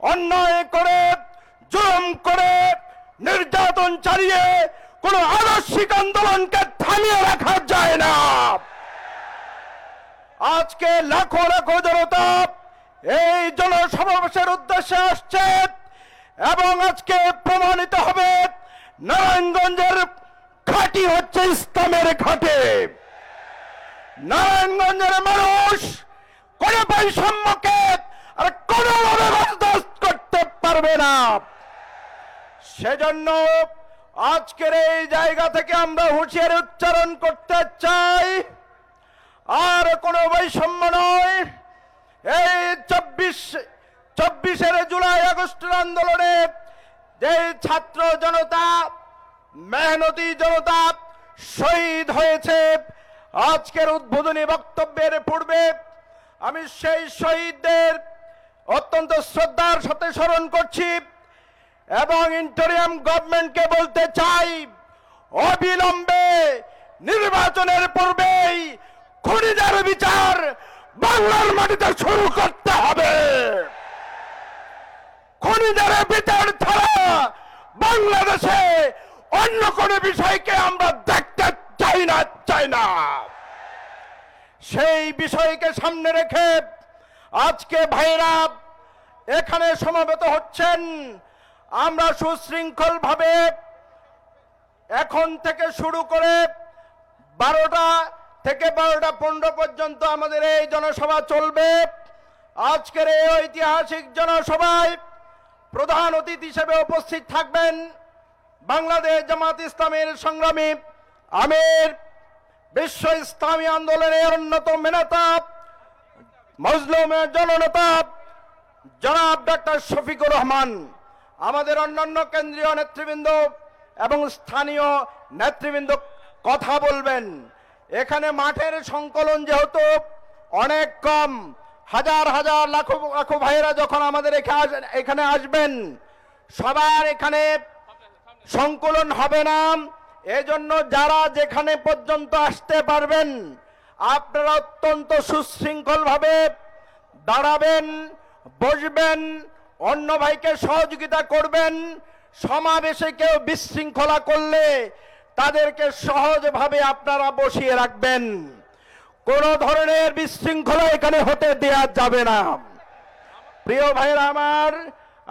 অন্যায় করে, জুলুম করে, নির্যাতন চালিয়ে কোন আদর্শিক আন্দোলনকে থামিয়ে রাখা যায় না। আজকে লাখো লাখো জনতা এই জনসমাবেশের উদ্দেশ্যে আসছে এবং আজকে প্রমাণিত হবে নারায়ণগঞ্জের ঘাটি হচ্ছে ইসলামের ঘাটে। নারায়ণগঞ্জের মানুষ কোন বৈষম্যকে আর কোনোভাবে পারবে না। সেজন্য আজকের এই জায়গা থেকে আমরা হুঁশিয়ারি উচ্চারণ করতে চাই। আর কোনো বৈষম্য নয়। এই চব্বিশ, চব্বিশের জুলাই আগস্টের আন্দোলনে যে ছাত্র জনতা, মেহনতি জনতা শহীদ হয়েছে, আজকের উদ্বোধনী বক্তব্যের পূর্বে আমি সেই শহীদদের অত্যন্ত শ্রদ্ধার সাথে স্মরণ করছি এবং ইন্টারিয়াম গভর্নমেন্টকে বলতে চাই, অবিলম্বে নির্বাচনের পূর্বেই খনিজার বিচার বাংলার মাটিতে শুরু করতে হবে। খনিজার বিচার ছাড়া বাংলাদেশে অন্য কোন বিষয়কে আমরা দেখতে চাই না চাই না। সেই বিষয়কে সামনে রেখে আজকে ভাইরা এখানে সমবেত হচ্ছেন। আমরা সুশৃঙ্খল ভাবে এখন থেকে শুরু করে বারোটা থেকে বারোটা পনেরো পর্যন্ত আমাদের এই জনসভা চলবে। আজকের এই ঐতিহাসিক জনসভায় প্রধান অতিথি হিসেবে উপস্থিত থাকবেন বাংলাদেশ জামাত ইসলামের সংগ্রামী আমির, বিশ্ব ইসলামী আন্দোলনের অন্যতম নেতা মজলুমের জননেতা জনাব ডক্টর শফিকুর রহমান, আমাদের অন্যান্য কেন্দ্রীয় নেতৃবৃন্দ এবং স্থানীয় নেতৃবৃন্দ কথা বলবেন। এখানে মাঠের সংকলন যেহেতু অনেক কম, হাজার হাজার লাখো লাখো ভাইয়েরা যখন আমাদের এখা- এখানে আসবেন, সবার এখানে সংকলন হবে না। এজন্য যারা যেখানে পর্যন্ত আসতে পারবেন আপনারা অত্যন্ত সুশৃঙ্খল ভাবে দাঁড়াবেন, বসবেন, অন্য ভাইকে সহযোগিতা করবেন, সমাবেশে কেউ বিশৃঙ্খলা করলে তাদেরকে সহজভাবে আপনারা বসিয়ে রাখবেন। কোন ধরনের বিশৃঙ্খলা এখানে হতে দেয়া যাবে না। প্রিয় ভাইরা আমার,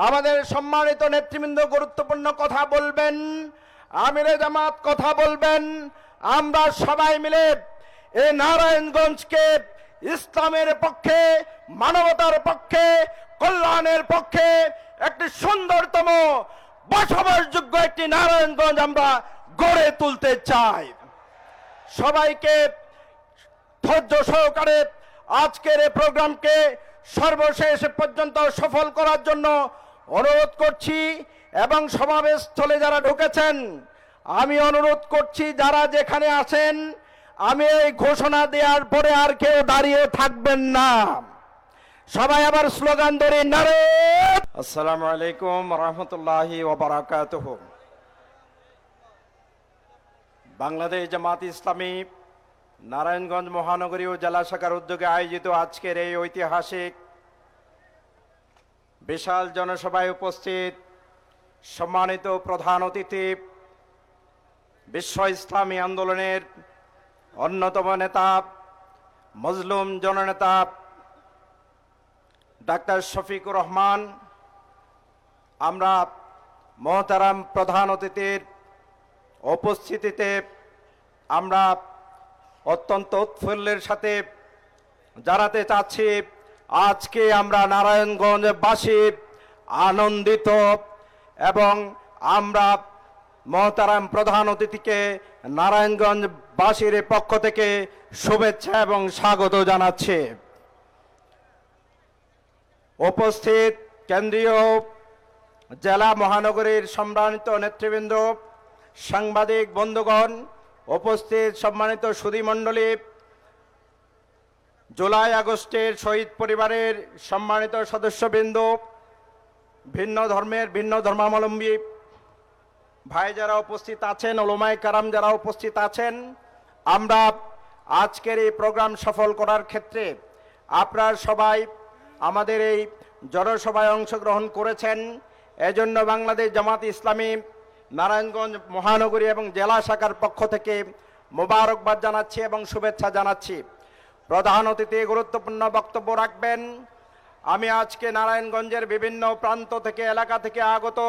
আমাদের সম্মানিত নেতৃবৃন্দ গুরুত্বপূর্ণ কথা বলবেন, আমিরে জামাত কথা বলবেন, আমরা সবাই মিলে এই নারায়ণগঞ্জকে ইসলামের পক্ষে, মানবতার পক্ষে, কল্যাণের পক্ষে একটি সুন্দরতম, বসবাসযোগ্য একটি নারায়ণগঞ্জ আমরা গড়ে তুলতে চাই। সবাইকে ধৈর্য সহকারে আজকের এই প্রোগ্রামকে সর্বশেষ পর্যন্ত সফল করার জন্য অনুরোধ করছি এবং সমাবেশ স্থলে যারা ঢুকেছেন, আমি অনুরোধ করছি যারা যেখানে আছেন আমি এই ঘোষণা দেওয়ার পরে আর কেউ দাঁড়িয়ে থাকবেন না। সবাই আবার স্লোগান ধরে, নারে আসসালামু আলাইকুম রহমতুল্লাহি বাংলাদেশ জামাত ইসলামী নারায়ণগঞ্জ মহানগরী ও জেলা শাখার উদ্যোগে আয়োজিত আজকের এই ঐতিহাসিক বিশাল জনসভায় উপস্থিত সম্মানিত প্রধান অতিথি, বিশ্ব ইসলামী আন্দোলনের অন্যতম নেতা, মজলুম জননেতা ডাক্তার শফিকুর রহমান, আমরা মহতারাম প্রধান অতিথির উপস্থিতিতে আমরা অত্যন্ত উৎফুল্লের সাথে জানাতে চাচ্ছি, আজকে আমরা নারায়ণগঞ্জবাসী আনন্দিত এবং আমরা মহতারাম প্রধান অতিথিকে নারায়ণগঞ্জবাসীর পক্ষ থেকে শুভেচ্ছা এবং স্বাগত জানাচ্ছে। উপস্থিত কেন্দ্রীয় জেলা মহানগরীর সম্মানিত নেতৃবৃন্দ, সাংবাদিক বন্ধুগণ, উপস্থিত সম্মানিত সুধীমণ্ডলী জুলাই আগস্টের শহীদ পরিবারের সম্মানিত সদস্যবৃন্দ, ভিন্ন ধর্মের, ভিন্ন ধর্মাবলম্বী ভাই যারা উপস্থিত আছেন ওলোমাই কারাম যারা উপস্থিত আছেন আমরা আজকের এই প্রোগ্রাম সফল করার ক্ষেত্রে আপনার সবাই আমাদের এই জনসভায় অংশগ্রহণ করেছেন। এজন্য বাংলাদেশ জামাত ইসলামী নারায়ণগঞ্জ মহানগরী এবং জেলা শাখার পক্ষ থেকে মোবারকবাদ জানাচ্ছি এবং শুভেচ্ছা জানাচ্ছি। প্রধান অতিথি, গুরুত্বপূর্ণ বক্তব্য রাখবেন। আমি আজকে নারায়ণগঞ্জের বিভিন্ন প্রান্ত থেকে, এলাকা থেকে আগত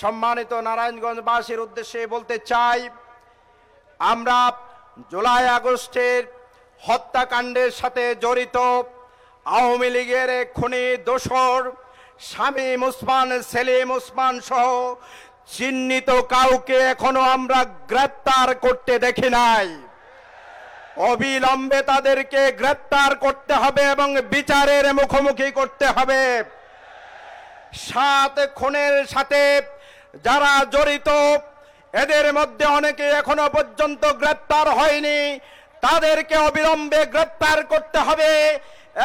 সম্মানিত নারায়ণগঞ্জবাসীর উদ্দেশ্যে বলতে চাই, আমরা জুলাই আগস্টের হত্যাকাণ্ডের সাথে জড়িত আওয়ামী লীগের খুনি দোসর শামীম উসমান সেলিম উসমান সহ চিহ্নিত কাউকে এখনও আমরা গ্রেপ্তার করতে দেখি নাই। অবিলম্বে তাদেরকে গ্রেপ্তার করতে হবে এবং বিচারের মুখোমুখি করতে হবে। সাত খুনের সাথে যারা জড়িত এদের মধ্যে অনেকে এখনও পর্যন্ত গ্রেপ্তার হয়নি। তাদেরকে অবিলম্বে গ্রেপ্তার করতে হবে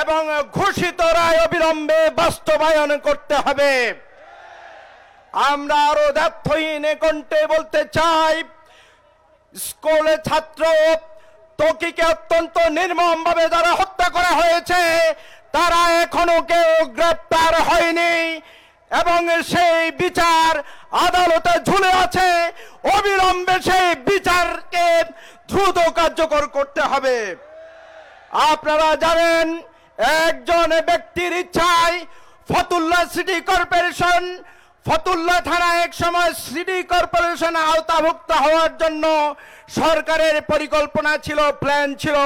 এবং ঘোষিত রায় অবিলম্বে বাস্তবায়ন করতে হবে। আমরা আরও দ্ব্যর্থহীন কণ্ঠে বলতে চাই, স্কুলে ছাত্র তকিকে অত্যন্ত নির্মম ভাবে যারা হত্যা করা হয়েছে, তারা এখনও কেউ গ্রেপ্তার হয়নি। এবং সেই বিচার আদালতে ঝুলে আছে। অবিলম্বে সেই বিচারকে দ্রুত কার্যকর করতে হবে। আপনারা জানেন, একজন ব্যক্তির ইচ্ছায় ফতুল্লা সিটি কর্পোরেশন, ফতুল্লা থানা এক সময় সিটি কর্পোরেশন আওতাভুক্ত হওয়ার জন্য সরকারের পরিকল্পনা ছিল, প্ল্যান ছিল।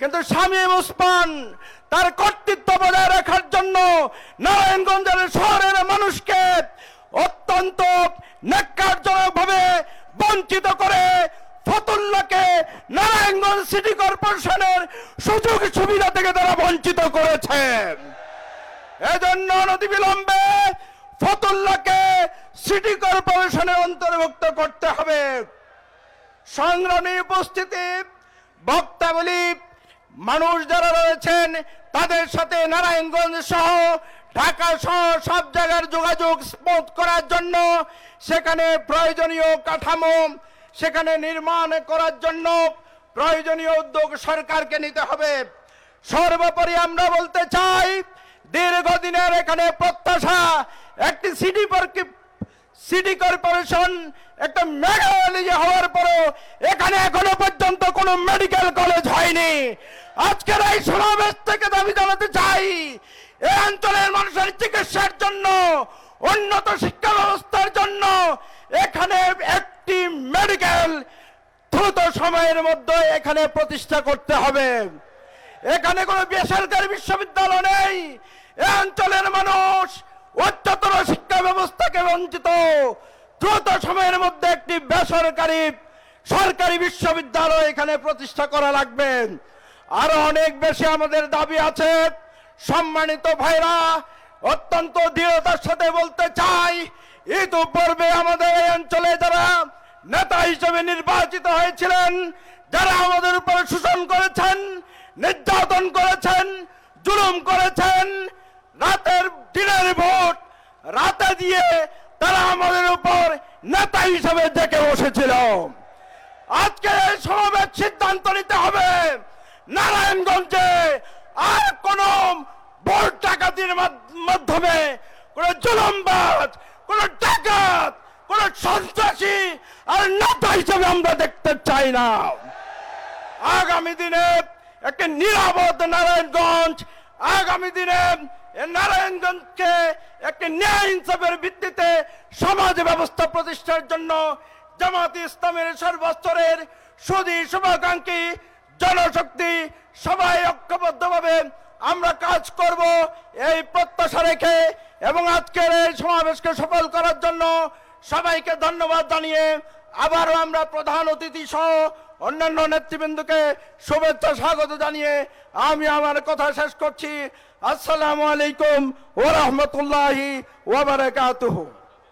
কিন্তু শামীম উসমান তার কর্তৃত্ব বজায় রাখার জন্য নারায়ণগঞ্জের শহরের মানুষকে অত্যন্ত ন্যাক্কারজনকভাবে বঞ্চিত করে ফতুল্লাকে নারায়ণগঞ্জ সিটি কর্পোরেশনের সুযোগ সুবিধা থেকে তারা বঞ্চিত করেছেন। এজন্য অনতিবিলম্বে ফতুল্লাকে সিটি কর্পোরেশনে অন্তর্ভুক্ত করতে হবে। সংগ্রামী উপস্থিতি বক্তাবলী মানুষ যারা রয়েছেন, তাদের সাথে নারায়ণগঞ্জ সহ ঢাকা সহ সব জায়গার যোগাযোগ স্মুথ করার জন্য, সেখানে প্রয়োজনীয় কাঠামো সেখানে নির্মাণ করার জন্য প্রয়োজনীয় উদ্যোগ সরকারকে নিতে হবে। সর্বোপরি আমরা বলতে চাই, দীর্ঘদিনের এখানে প্রত্যাশা, একটি সিটি সিটি কর্পোরেশন একটা মেগা হওয়ার পরও এখানে এখনও পর্যন্ত কোনো মেডিকেল কলেজ হয়নি। আজকের এই সমাবেশ থেকে দাবি জানাতে চাই এই অঞ্চলের মানুষের চিকিৎসার জন্য, উন্নত শিক্ষা ব্যবস্থার জন্য এখানে একটি মেডিকেল দ্রুত সময়ের মধ্যে এখানে প্রতিষ্ঠা করতে হবে। এখানে কোনো বেসরকারি বিশ্ববিদ্যালয় নেই, এ অঞ্চলের মানুষ উচ্চতর শিক্ষা ব্যবস্থাকে বঞ্চিত দ্রুত সময়ের মধ্যে একটি বেসরকারি, সরকারি বিশ্ববিদ্যালয় এখানে প্রতিষ্ঠা করা লাগবে। আরও অনেক বেশি আমাদের দাবি আছে। সম্মানিত ভাইরা, অত্যন্ত দৃঢ়তার সাথে বলতে চাই ইতিপূর্বে আমাদের এই অঞ্চলে যারা নেতা হিসেবে নির্বাচিত হয়েছিলেন, যারা আমাদের উপরে শোষণ করেছেন, নির্যাতন করেছেন, জুলুম করেছেন রাতের দিনের ভোট রাতে দিয়ে তারা আমাদের উপর নেতা হিসেবে ডেকে বসেছিল আজকে এই সমাবেশ সিদ্ধান্ত নিতে হবে। নারায়ণগঞ্জে আর কোন ভোট ডাকাতির মাধ্যমে কোন জুলুমবাজ, কোন ডাকাত, কোন সন্ত্রাসী আর নেতা হিসেবে আমরা দেখতে চাই না। আগামী দিনে একটি নিরাপদ নারায়ণগঞ্জ আগামী দিনে নারায়ণগঞ্জকে একটি ন্যায় ইনসাফের ভিত্তিতে সমাজ ব্যবস্থা প্রতিষ্ঠার জন্য জামাত ইসলামের সর্বস্তরের সুদী শুভাকাঙ্ক্ষী জনশক্তি সবাই ঐক্যবদ্ধভাবে আমরা কাজ করব এই প্রত্যাশা রেখে এবং আজকের এই সমাবেশকে সফল করার জন্য সবাইকে ধন্যবাদ জানিয়ে আবারও আমরা প্রধান অতিথি সহ অন্যান্য নেতৃবৃন্দকে শুভেচ্ছা স্বাগত জানিয়ে আমি আমার কথা শেষ করছি। আসসালামু আলাইকুম ওরহমতুল্লাহি ওবরাকাতুহু